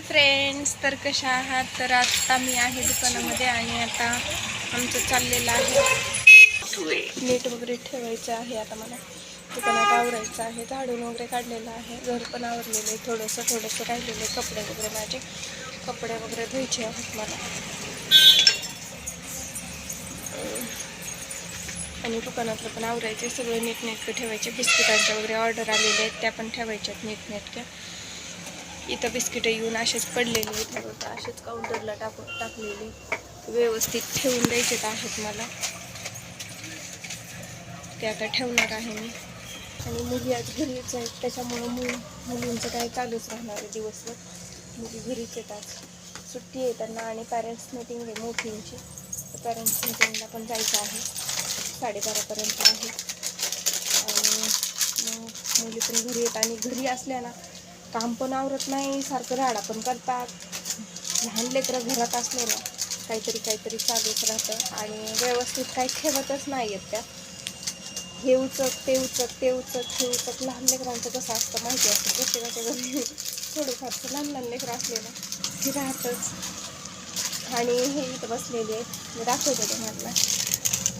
Friends तर कशा आहात? तर आता मी आहे दुकानामध्ये आणि आता आमचं चाललेलं आहे. नीट वगैरे ठेवायचं आहे आता मला. दुकानात आवरायचं आहे. झाडून वगैरे काढलेलं आहे. घर पण आवरलेलं आहे. थोडंसं थोडंसं राहिलेलं आहे. कपडे वगैरे माझे. कपडे वगैरे धुवायचे आहेत मला. आणि दुकानातलं पण आवरायचे सगळं नीटनेटकं ठेवायचे. बिस्किटांच्या वगैरे ऑर्डर आलेले आहेत. त्या पण ठेवायच्या आहेत नीटनेटक्या. इथं बिस्किटं येऊन असेच पडलेले आहेत. हो, असेच काउंटरला टाकून टाकलेले. व्यवस्थित ठेवून द्यायचे आहेत मला. ते आता ठेवणार आहे मी. आणि मुली आज घरीच आहेत त्याच्यामुळं मु मुलींचं काय चालूच राहणार आहे दिवसभर. मुली घरीच येतात सुट्टी आहे त्यांना आणि पॅरेंट्स मीटिंग आहे मोठींची. तर पॅरेंट्स मीटिंगला पण जायचं आहे. साडेबारापर्यंत आहे. आणि मुली पण घरी येतात आणि घरी असल्या ना काम पण आवरत नाही सारखं राडा पण करतात. लहान लेकरं घरात असले ना काहीतरी काहीतरी चालूच राहतं आणि व्यवस्थित काही ठेवतच नाही आहेत त्या. हे उचक ते उचक ते उचक हे उचक. लहान लेकरांचं कसं असतं माहिती असतं प्रत्येकाच्या घरी थोडंफारचं लहान लहान लेकरं असले ना हे राहतच. आणि हे इथं बसलेले आहेत. मी दाखवते तुम्हाला.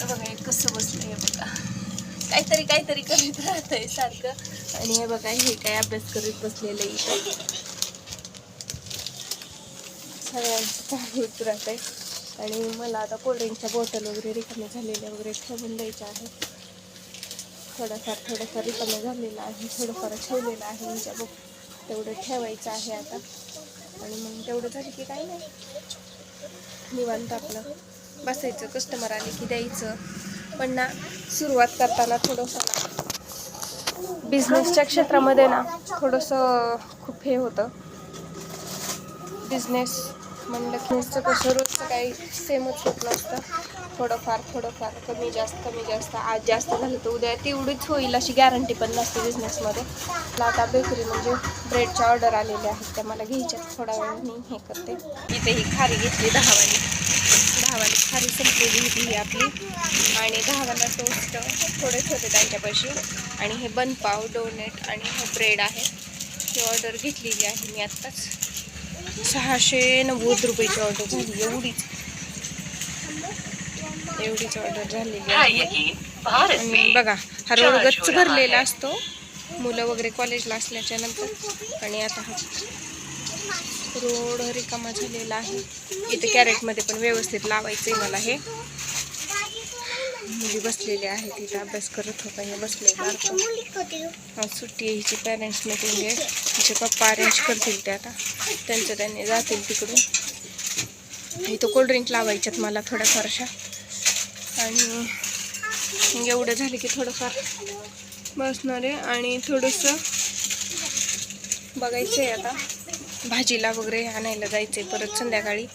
तर बघा एक कसं बसलं आहे बघा. काहीतरी काहीतरी करीत राहतंय सारखं. आणि हे बघा हे काय अभ्यास करीत बसलेलं आहे इथं. सगळ्यांचं चालूच राहत आहे आणि मला आता कोल्ड्रिंकच्या बॉटल वगैरे रिकाम्या झालेल्या वगैरे ठेवून द्यायच्या आहेत. थोडाफार थोडंफार रिकामे झालेलं आहे. थोडंफार ठेवलेलं आहे म्हणजे बघ. तेवढं ठेवायचं आहे आता. आणि मग तेवढं झालं की काही नाही. निवांत आपलं बसायचं. कस्टमर आले की द्यायचं. पण ना सुरुवात करताना थोडंसं ना बिझनेसच्या क्षेत्रामध्ये ना थोडंसं खूप हे होतं. बिझनेस म्हणलं की नुसतं कसं रोजचं काही सेमच होत नसतं. थोडंफार थोडंफार कमी जास्त कमी जास्त आज जास्त झालं तर उद्या तेवढीच होईल अशी गॅरंटी पण नसते बिझनेसमध्ये मला आता बेकरी म्हणजे ब्रेडच्या ऑर्डर आलेल्या आहेत त्या मला घ्यायच्या थोडा वेळ मी हे करते. इथे ही खारी घेतली दहावाली. दहावाली खारी संपलेली होती ही आपली. आणि दहावाला टोस्ट थोडेच होते त्यांच्यापाशी. आणि हे बनपाव डोनेट आणि हे ब्रेड आहे. ही ऑर्डर घेतलेली आहे मी आत्ताच. सहाशे नव्वद रुपयाची ऑर्डर झाली एवढीच. एवढीच ऑर्डर झालेली आहे. बघा हा रोड गच्च भरलेला असतो. मुलं वगैरे कॉलेजला असल्याच्या नंतर. आणि आता हा रोड रिकामा झालेला आहे. इथे कॅरेटमध्ये पण व्यवस्थित लावायचं आहे मला हे. मुली बसलेल्या आहेत तिथे अभ्यास करत होता हे बसले. सुट्टी आहे हिची पॅरेंट्स मीटिंग आहे. तिचे पप्पा अरेंज करतील ते आता. त्यांचं त्यांनी जातील तिकडून. इथं कोल्ड्रिंक लावायच्यात मला थोड्याफारशा. आणि एवढं झालं की थोडंफार बसणार आहे. आणि थोडंसं बघायचं आहे आता. भाजीला वगैरे आणायला जायचं आहे परत संध्याकाळी.